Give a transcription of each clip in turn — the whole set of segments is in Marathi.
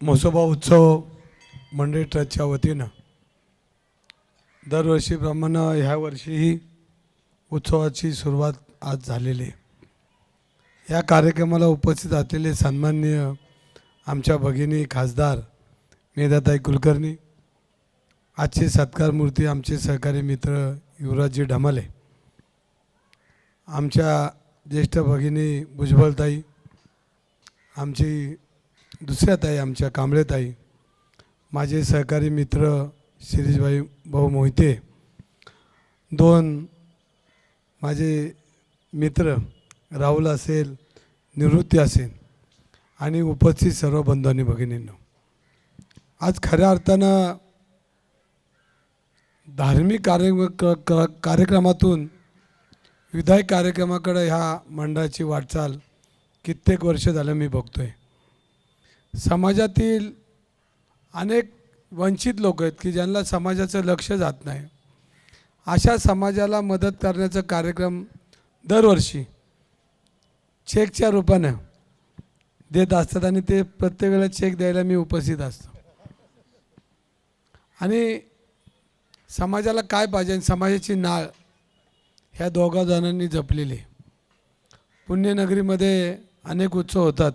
म्हसोबा उत्सव मंडळी ट्रस्टच्या वतीनं दरवर्षीप्रमाणे ह्या वर्षीही उत्सवाची सुरुवात आज झालेली आहे. या कार्यक्रमाला उपस्थित असलेले सन्माननीय आमच्या भगिनी खासदार मेधाताई कुलकर्णी आजचे सत्कार मूर्ती आमचे सहकारी मित्र युवराजजी ढमाले आमच्या ज्येष्ठ भगिनी भुजबळताई आमची दुसऱ्या ताई आमच्या कांबळेताई माझे सहकारी मित्र शिरीषभाई भाऊ मोहिते दोन माझे मित्र राहुल असेल निवृत्ती असेल आणि उपस्थित सर्व बंधूंनी आणि भगिनींनो. आज खऱ्या अर्थानं धार्मिक कार्य क- क- कार्यक्रमातून विधायक कार्यक्रमाकडे ह्या मंडळाची वाटचाल कित्येक वर्ष झालं मी बघतो आहे समाजातील अनेक वंचित लोक आहेत की ज्यांना समाजाचं लक्ष जात नाही. अशा समाजाला मदत करण्याचा कार्यक्रम दरवर्षी चेकच्या रूपानं देत असतात आणि ते प्रत्येक वेळेला चेक द्यायला मी उपस्थित असतो. आणि समाजाला काय पाहिजे आणि समाजाची नाळ ह्या दोघा जणांनी जपलेली आहे. पुण्यनगरीमध्ये अनेक उत्सव होतात.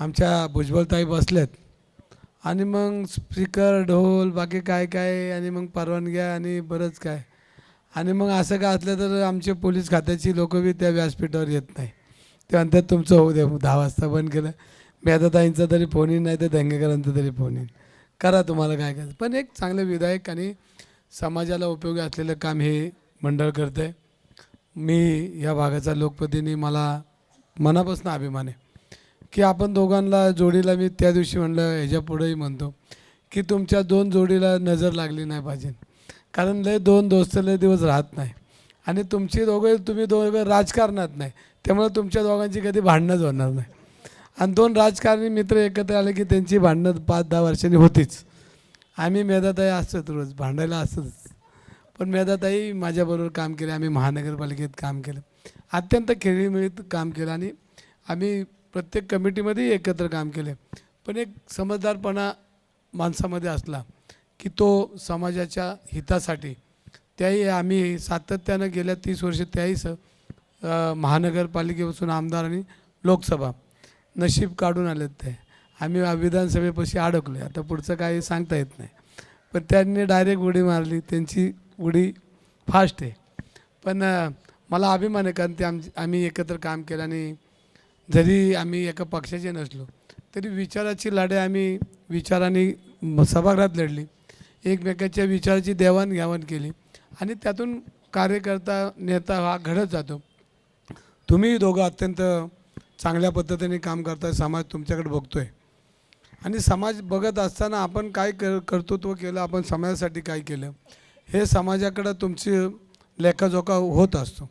आमच्या भुजबळताई बसल्यात आणि मग स्पीकर ढोल बाकी काय काय आणि मग परवानग्या आणि बरंच काय. आणि मग असं काय असलं तर आमचे पोलीस खात्याची लोक बी त्या व्यासपीठावर येत नाही. ते म्हणतात तुमचं होऊ द्या दहा वाजता बंद केलं. मेधाताईंचा तरी फोन येईन नाही तर दंगेकरांचा तरी फोन येईन. करा तुम्हाला काय करायचं. पण एक चांगलं विधायक आणि समाजाला उपयोगी असलेलं काम हे मंडळ करतं आहे मी या भागाचा लोकप्रतिनिधी मला मनापासून अभिमान आहे. की आपण दोघांना जोडीला मी त्या दिवशी म्हणलं ह्याच्या पुढेही म्हणतो. की तुमच्या दोन जोडीला नजर लागली नाही पाहिजे. कारण लय दोन दोस्त लय दिवस राहत नाही. आणि तुमची दोघं तुम्ही दोघं राजकारणात नाही. त्यामुळे तुमच्या दोघांची कधी भांडणंच होणार नाही. आणि दोन राजकारणी मित्र एकत्र आले की त्यांची भांडणं पाच दहा वर्षांनी होतीच. आम्ही मेधाताई असतोच रोज भांडायला असतोच. पण मेधाताई माझ्याबरोबर काम केले आम्ही महानगरपालिकेत काम केलं. अत्यंत खेळीमिळीत काम केलं आणि आम्ही प्रत्येक कमिटीमध्येही एकत्र काम केले. पण एक समजदारपणा माणसामध्ये असला की तो समाजाच्या हितासाठी त्याही आम्ही सातत्यानं गेल्या तीस वर्ष त्याही स महानगरपालिकेपासून आमदार आणि लोकसभा नशीब काढून आलेत ते. आम्ही विधानसभेपाशी अडकलो आहे आता पुढचं काही सांगता येत नाही. पण त्यांनी डायरेक्ट उडी मारली. त्यांची उडी फास्ट आहे. पण मला अभिमान आहे कारण ते आम आम्ही एकत्र काम केलं आणि जरी आम्ही एका पक्षाचे नसलो तरी विचाराची लढाई आम्ही विचाराने सभागृहात लढली. एकमेकाच्या विचाराची देवाणघेवाण केली आणि त्यातून कार्यकर्ता नेता हा घडत जातो. तुम्ही दोघं अत्यंत चांगल्या पद्धतीने काम करताय समाज तुमच्याकडे आहे आणि समाज बघत असताना आपण काय कर कर्तृत्व केलं आपण समाजासाठी काय केलं हे समाजाकडं तुमची लेखाजोखा होत असतो.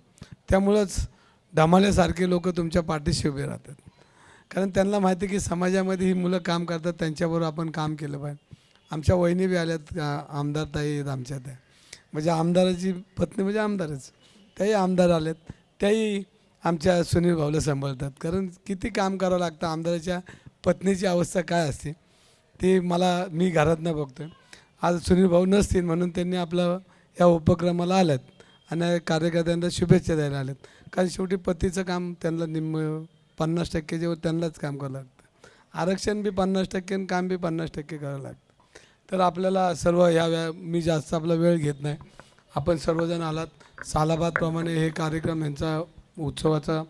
त्यामुळंच धमाल्यासारखे लोक तुमच्या पाठीशी उभे राहतात. कारण त्यांना माहिती आहे की समाजामध्ये ही मुलं काम करतात त्यांच्याबरोबर आपण काम केलं पाहिजे. आमच्या वहिनी बी आल्यात आमदार ताई आहेत आमच्या त्या म्हणजे आमदाराची पत्नी म्हणजे आमदारच. त्याही आमदार आलेत त्याही आमच्या सुनील भाऊला सांभाळतात. कारण किती काम करावं लागतं आमदाराच्या पत्नीची अवस्था काय असते ते मला मी घरातनं बघतो आज सुनील भाऊ नसतील म्हणून त्यांनी आपलं या उपक्रमाला आल्यात. आणि कार्यकर्त्यांना शुभेच्छा द्यायला आल्यात कारण शेवटी पतीचं काम त्यांना निम्म पन्नास टक्के जेव्हा त्यांनाच काम करावं लागतं. आरक्षण बी पन्नास टक्के आणि काम बी पन्नास टक्के करावं लागतं. तर आपल्याला सर्व ह्या व्या मी जास्त आपला वेळ घेत नाही. आपण सर्वजण आलात. सालाबादप्रमाणे हे कार्यक्रम यांचा उत्सवाचा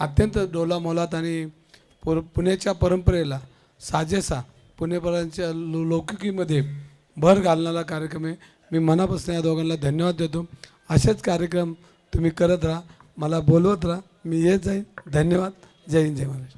अत्यंत डोलामोलात आणि पुर पुण्याच्या परंपरेला साजेसा पुणेपर्यंतच्या लो लौकिकीमध्ये भर घालणारा कार्यक्रम आहे. मी मनापासून या दोघांना धन्यवाद देतो. असेच कार्यक्रम तुम्ही करत राहा मला बोलवत राहा मी येत जाईन. धन्यवाद. जय हिंद जय महाराष्ट्र.